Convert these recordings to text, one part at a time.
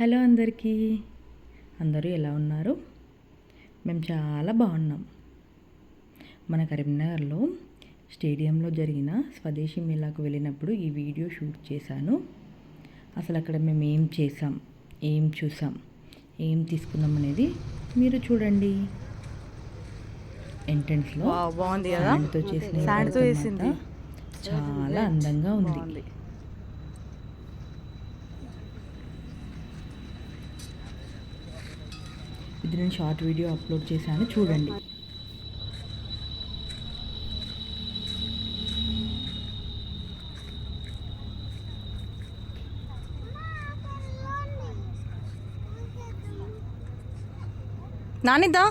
Hello అందరికీ. అందరూ ఎలా ఉన్నారు? మేము చాలా బాగున్నాం. మన కరీంనగర్లో స్టేడియంలో జరిగిన స్వదేశీ మేళాకు వెళ్ళినప్పుడు ఈ వీడియో షూట్ చేశాను. అసలు అక్కడ మేము ఏం చేసాం ఏం చూసాం ఏం తీసుకున్నాం అనేది మీరు చూడండి. ఎంట్రన్స్లో బాగుంది కదా? చేసిన. చాలా అందంగా ఉంది. ఇది నేను షార్ట్ వీడియో అప్లోడ్ చేశాను చూడండి. నానిద్దా?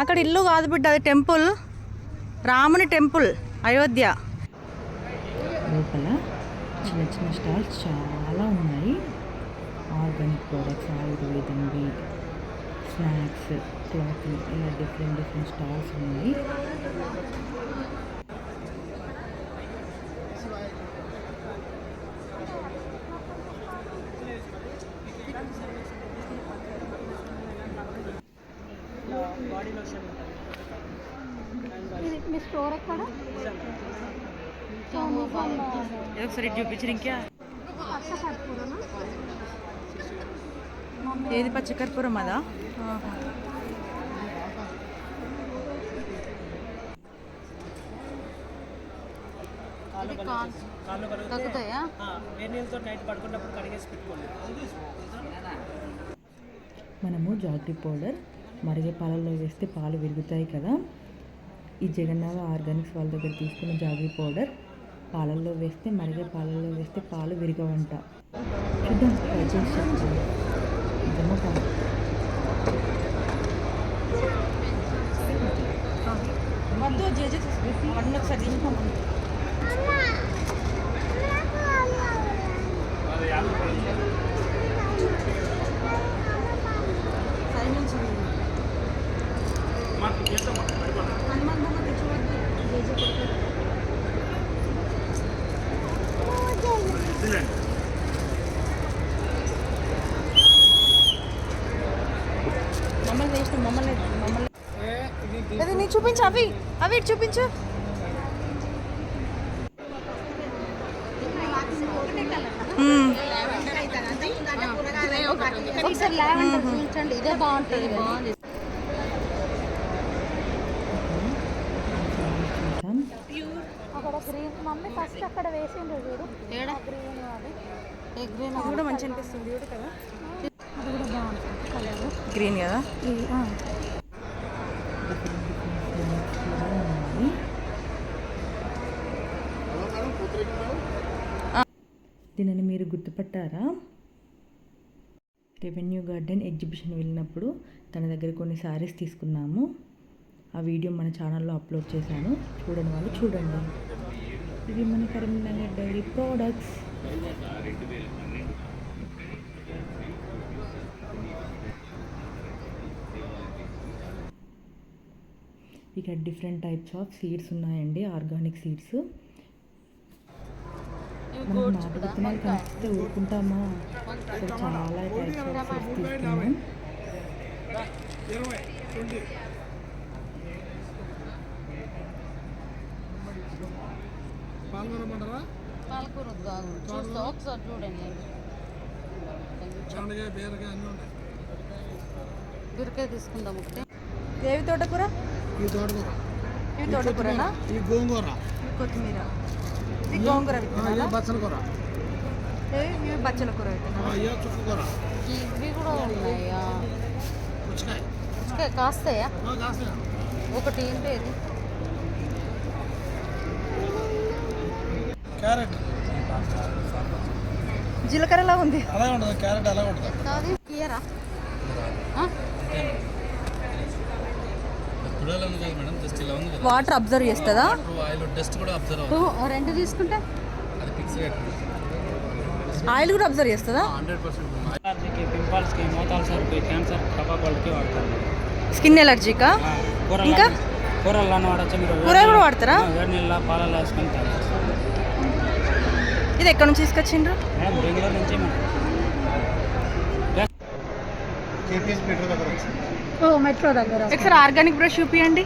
అక్కడ ఇల్లు కాదు బిడ్డ అది టెంపుల్. రాముని టెంపుల్ అయోధ్య. లోపల చిన్న చిన్న స్టాల్స్ చాలా ఉన్నాయి. ఆర్గానిక్ ప్రోడక్ట్స్ ఆయుర్వేదంవి స్నాక్స్ క్లాతింగ్ ఇలా డిఫరెంట్ డిఫరెంట్ స్టాల్స్ ఉన్నాయి. మీ స్టోర్ ఎక్కడ? ఒకసారి చూపించిన ఇంకా ఏది? పచ్చకర్పూరం అదా? తగ్గుతాయా? నైట్ పడుకున్నప్పుడు కడిగేసి పెట్టుకోండి. మనము జాగ్రీ పౌడర్ మరిగే పాలల్లో వేస్తే పాలు విరుగుతాయి కదా. ఈ జగన్నాథ ఆర్గానిక్స్ వాళ్ళ దగ్గర తీసుకున్న జాగ్రీ పౌడర్ పాలల్లో వేస్తే మరిగే పాలల్లో వేస్తే పాలు విరగవంట. చూద్దాం. అది నీ చూపించు అవి అవి చూపించు. ఒకసారి లావెండర్ చూపించండి ఇదే బాగుంటుంది బాగుంది చూసాం అక్కడ గ్రీన్ మమ్మీ ఫస్ట్ అక్కడ వేసిండ్రు చూడు. ఏడా? గ్రీన్ అది. గ్రీన్ అది? కూడా మంచి అనిపిస్తుంది చూడు కదా. అది కూడా బాగుంటుంది కలర్. గ్రీన్ కదా. దీనిని మీరు గుర్తుపట్టారా? రెవెన్యూ గార్డెన్ ఎగ్జిబిషన్ వెళ్ళినప్పుడు తన దగ్గర కొన్ని శారీస్ తీసుకున్నాము. ఆ వీడియో మన ఛానల్లో అప్లోడ్ చేశాను. చూడని వాళ్ళు చూడండి. ఇవి మన కరీంనగర్ డైరీ ప్రోడక్ట్స్ ఇక డిఫరెంట్ టైప్స్ ఆఫ్ సీడ్స్ ఉన్నాయండి ఆర్గానిక్ సీడ్స్ మనం నాటు విత్తనాలు కనిపిస్తే ఊరుకుంటామా? చాలా టైప్స్ ఆఫ్ సీడ్స్ తీసుకున్నాం ఆగు. చూస్తా ఒకసారి చూడండి. బీరకాయ తీసుకుందాం ఒకటి. ఏవి తోటకూర? ఈ తోటకూర. తోటకూరనా? ఈ గోంగూర. కొత్తిమీర. ఇది గోంగూర విత్తనాలా? ఈ బచ్చల కూర. ఏవి? ఇవి బచ్చల కూర విత్తనాలు? ఇయో చుక్క కూర. ఇవి కూడా ఉన్నాయా? పుచ్చకాయ. పుచ్చకాయ కాస్తాయా? ఆ, కాస్త ఒకటి ఏంటి ఇది క్యారెట్. జీలకర్రలా ఉంది. అలా ఉంటుంది క్యారెట్ అలా వాటర్ అబ్జర్వ్ చేస్తుందా? ఆయిల్ టెస్ట్ కూడా అబ్జర్వ్ అవుతుంది రెండు తీసుకుంటే? అది ఫిక్స్ రేట్ ఆయిల్ కూడా అబ్జర్వ్ చేస్తుందా? హండ్రెడ్ పర్సెంట్ అలర్జీకి పింపుల్స్కి మోతాలు సరుకు క్యాన్సర్ టబాకాలకి వాడతారు స్కిన్ ఎలర్జీకా కూరలు ఇంకా? కూరల్లో వాడచ్చు కూడా వాడతారా? వేడి నీళ్ళ పాలలో తాగొచ్చు. ఇది ఎక్కడి నుంచి తీసుకొచ్చిండ్రు? బెంగళూరు నుంచి ఓ మెట్రో దగ్గర. ఒకసారి ఆర్గానిక్ బ్రష్ చూపియండి.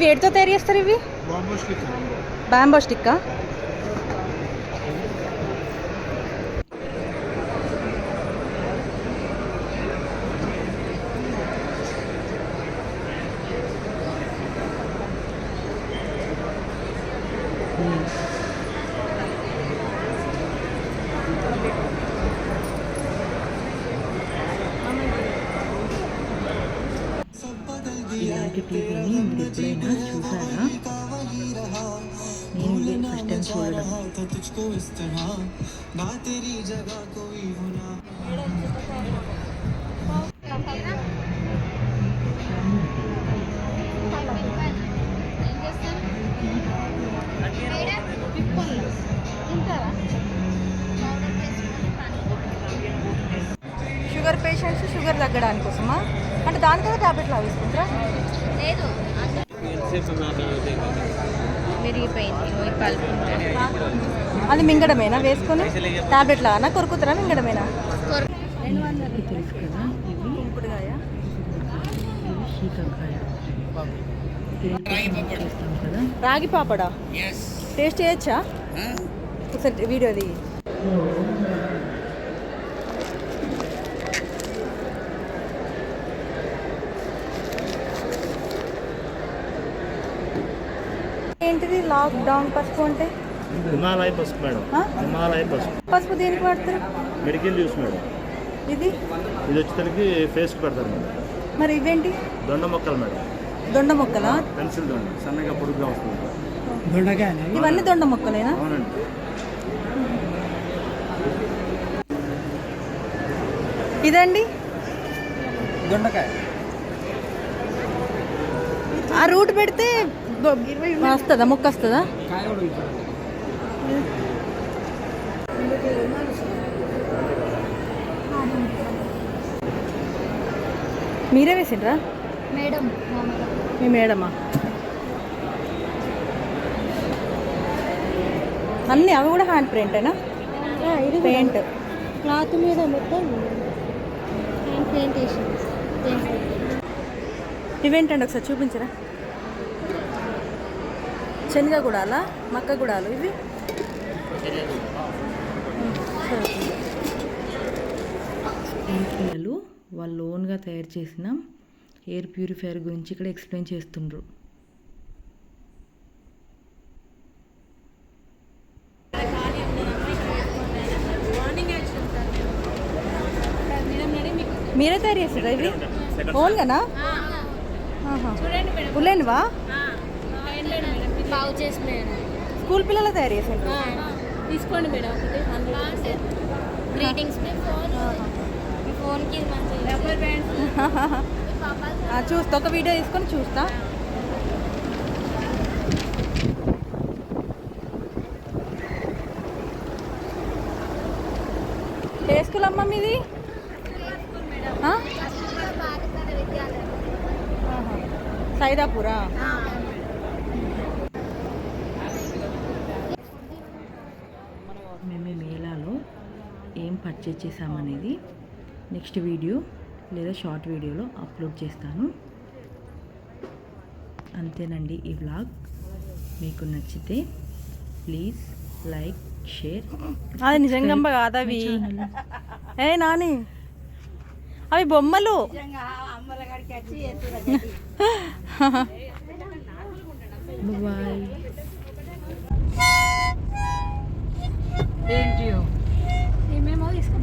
వేడితో తయారు చేస్తారు ఇవి? Bamboo stick. బ్యాంబో స్టిక్కా? ఎప్పుడైనా చూసారా నేను ఫస్ట్ టైం చూడడం. షుగర్ పేషెంట్స్ షుగర్ తగ్గడానికి కోసమా అంటే దానికైతే తీసుకుంటారా విరిగిపోయింది కలుపుకుంటాను అది మింగడమేనా వేసుకొని? టాబ్లెట్ లాగా కొరుకుతారా? మింగడమేనా? రాగి పాపడా? టేస్ట్ చేయొచ్చా? ఒకసారి వీడియో ఏంటిది? లాక్ డౌన్ పసుపు అంటే? హిమాలయ పసుపు మేడం? హిమాలయ పసుపు. పసుపు దేనికి వాడతారు? Medical use madam. ఇది? ఇది వచ్చేసరికి ఫేస్కి పెడతారు మేడం. మరి ఇవేంటి దొండ మొక్కలు మేడం. దొండ మొక్కలా? పెన్సిల్ దొండ. సన్నగా పొడుగుగా వస్తుంది. ఇవన్నీ దొండ మొక్కలేనా? అవునండి. ఇదండి? దొండకాయ. ఆ రూట్ పెడితే వస్తుందా? మొక్క వస్తుందా? మీరే వేసిండ్రా? మేడం మీ మేడమా? అన్నీ అవి కూడా హ్యాండ్ ప్రింటేనా? ఇది పెయింట్. క్లాత్ మీద మొత్తం హ్యాండ్ పెయింట్ వేసింది ఇవేంటండి ఒకసారి చూపించరా? శనగ గుడాలా మక్క గుడాలు ఇవి. పిల్లలు వాళ్ళు ఓన్గా తయారు చేసిన ఎయిర్ ప్యూరిఫైయర్ గురించి ఇక్కడ ఎక్స్ప్లెయిన్ చేస్తుండ్రు. మీరే తయారు చేస్తారా ఇవి? ఓన్గానా? ఉలేనివా బాగు చేసి మేడం స్కూల్ పిల్లలు తయారు చేసిండ్రు? తీసుకోండి మేడం ఒకటి హండ్రెడ్ గ్రీటింగ్స్ మీ ఫోన్ మీ ఫోన్కి రబ్బర్ బ్యాండ్స్ చూస్తా. ఒక వీడియో తీసుకొని చూస్తా. ఏ స్కూల్ అమ్మా మీది. సైదాపూరా? కట్ చేసేసామనేది నెక్స్ట్ వీడియో లేదా షార్ట్ వీడియోలో అప్లోడ్ చేస్తాను. అంతేనండి ఈ వ్లాగ్. మీకు నచ్చితే ప్లీజ్ లైక్ షేర్ అది నిజంగా కాదు అవి. ఏ నాని. అవి బొమ్మలు. బాయ్. ఏంటి? isso que eu